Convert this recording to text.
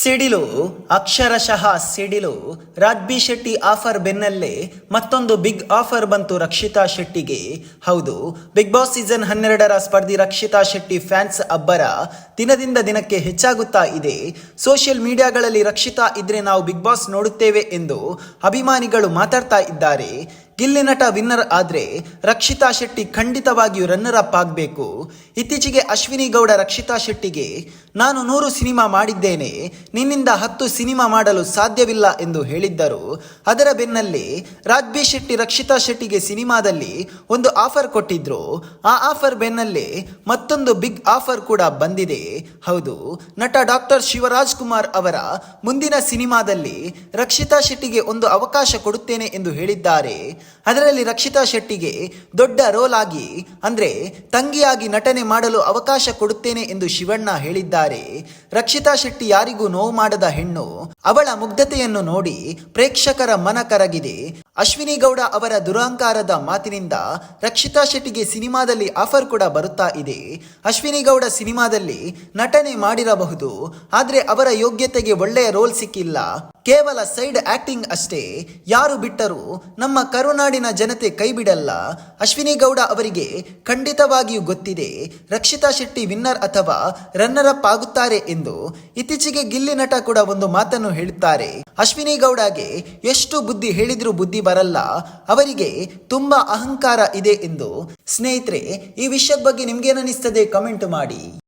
ಸಿಡಿಲು, ಅಕ್ಷರಶಃ ಸಿಡಿಲು, ರಾಜ್ಬಿ ಶೆಟ್ಟಿ ಆಫರ್ ಬೆನ್ನಲ್ಲೇ ಮತ್ತೊಂದು ಬಿಗ್ ಆಫರ್ ಬಂತು ರಕ್ಷಿತಾ ಶೆಟ್ಟಿಗೆ. ಹೌದು, ಬಿಗ್ ಬಾಸ್ ಸೀಸನ್ ಹನ್ನೆರಡರ ಸ್ಪರ್ಧಿ ರಕ್ಷಿತಾ ಶೆಟ್ಟಿ ಫ್ಯಾನ್ಸ್ ಅಬ್ಬರ ದಿನದಿಂದ ದಿನಕ್ಕೆ ಹೆಚ್ಚಾಗುತ್ತಾ ಇದೆ. ಸೋಷಿಯಲ್ ಮೀಡಿಯಾಗಳಲ್ಲಿ ರಕ್ಷಿತಾ ಇದ್ರೆ ನಾವು ಬಿಗ್ ಬಾಸ್ ನೋಡುತ್ತೇವೆ ಎಂದು ಅಭಿಮಾನಿಗಳು ಮಾತಾಡ್ತಾ ಇದ್ದಾರೆ. ಗಿಲ್ಲಿ ನಟ ವಿನ್ನರ್ ಆದ್ರೆ ರಕ್ಷಿತಾ ಶೆಟ್ಟಿ ಖಂಡಿತವಾಗಿಯೂ ರನ್ನರ್ ಅಪ್ ಆಗಬೇಕು. ಇತ್ತೀಚೆಗೆ ಅಶ್ವಿನಿ ಗೌಡ ರಕ್ಷಿತಾ ಶೆಟ್ಟಿಗೆ, ನಾನು ನೂರು ಸಿನಿಮಾ ಮಾಡಿದ್ದೇನೆ, ನಿನ್ನಿಂದ ಹತ್ತು ಸಿನಿಮಾ ಮಾಡಲು ಸಾಧ್ಯವಿಲ್ಲ ಎಂದು ಹೇಳಿದ್ದರು. ಅದರ ಬೆನ್ನಲ್ಲೇ ರಾಜ್ಬಿ ಶೆಟ್ಟಿ ರಕ್ಷಿತಾ ಶೆಟ್ಟಿಗೆ ಸಿನಿಮಾದಲ್ಲಿ ಒಂದು ಆಫರ್ ಕೊಟ್ಟಿದ್ರು. ಆ ಆಫರ್ ಬೆನ್ನಲ್ಲೇ ಮತ್ತೊಂದು ಬಿಗ್ ಆಫರ್ ಕೂಡ ಬಂದಿದೆ. ಹೌದು, ನಟ ಡಾಕ್ಟರ್ ಶಿವರಾಜ್ ಕುಮಾರ್ ಅವರ ಮುಂದಿನ ಸಿನಿಮಾದಲ್ಲಿ ರಕ್ಷಿತಾ ಶೆಟ್ಟಿಗೆ ಒಂದು ಅವಕಾಶ ಕೊಡುತ್ತೇನೆ ಎಂದು ಹೇಳಿದ್ದಾರೆ. ಅದರಲ್ಲಿ ರಕ್ಷಿತಾ ಶೆಟ್ಟಿಗೆ ದೊಡ್ಡ ರೋಲ್ ಆಗಿ, ಅಂದ್ರೆ ತಂಗಿಯಾಗಿ ನಟನೆ ಮಾಡಲು ಅವಕಾಶ ಕೊಡುತ್ತೇನೆ ಎಂದು ಶಿವಣ್ಣ ಹೇಳಿದ್ದಾರೆ. ರಕ್ಷಿತಾ ಶೆಟ್ಟಿ ಯಾರಿಗೂ ನೋವು ಮಾಡದ ಹೆಣ್ಣು ಅವಳ ಮುಗ್ಧತೆಯನ್ನು ನೋಡಿ ಪ್ರೇಕ್ಷಕರ ಮನ ಕರಗಿದೆ. ಅಶ್ವಿನಿ ಗೌಡ ಅವರ ದುರಹಂಕಾರದ ಮಾತಿನಿಂದ ರಕ್ಷಿತಾ ಶೆಟ್ಟಿಗೆ ಸಿನಿಮಾದಲ್ಲಿ ಆಫರ್ ಕೂಡ ಬರುತ್ತಾ ಇದೆ. ಅಶ್ವಿನಿ ಗೌಡ ಸಿನಿಮಾದಲ್ಲಿ ನಟನೆ ಮಾಡಿರಬಹುದು, ಆದರೆ ಅವರ ಯೋಗ್ಯತೆಗೆ ಒಳ್ಳೆಯ ರೋಲ್ ಸಿಕ್ಕಿಲ್ಲ. ಕೇವಲ ಸೈಡ್ ಆಕ್ಟಿಂಗ್ ಅಷ್ಟೇ, ಯಾರು ಬಿಟ್ಟರೂ ನಮ್ಮ ಕರುನಾಡಿನ ಜನತೆ ಕೈಬಿಡಲ್ಲ. ಅಶ್ವಿನಿ ಗೌಡ ಅವರಿಗೆ ಖಂಡಿತವಾಗಿಯೂ ಗೊತ್ತಿದೆ, ರಕ್ಷಿತಾ ಶೆಟ್ಟಿ ವಿನ್ನರ್ ಅಥವಾ ರನ್ನರ್ ಅಪ್ ಆಗುತ್ತಾರೆ ಎಂದು ಇತ್ತೀಚೆಗೆ ಗಿಲ್ಲಿ ನಟ ಕೂಡ ಒಂದು ಮಾತನ್ನು ಹೇಳುತ್ತಾರೆ. ಅಶ್ವಿನಿ ಗೌಡಗೆ ಎಷ್ಟು ಬುದ್ಧಿ ಹೇಳಿದ್ರೂ ಬುದ್ಧಿ ಬರಲ್ಲ, ಅವರಿಗೆ ತುಂಬಾ ಅಹಂಕಾರ ಇದೆ ಎಂದು ಸ್ನೇಹಿತರೆ, ಈ ವಿಷಯದ ಬಗ್ಗೆ ನಿಮ್ಗೇನಿಸ್ತದೆ ಕಮೆಂಟ್ ಮಾಡಿ.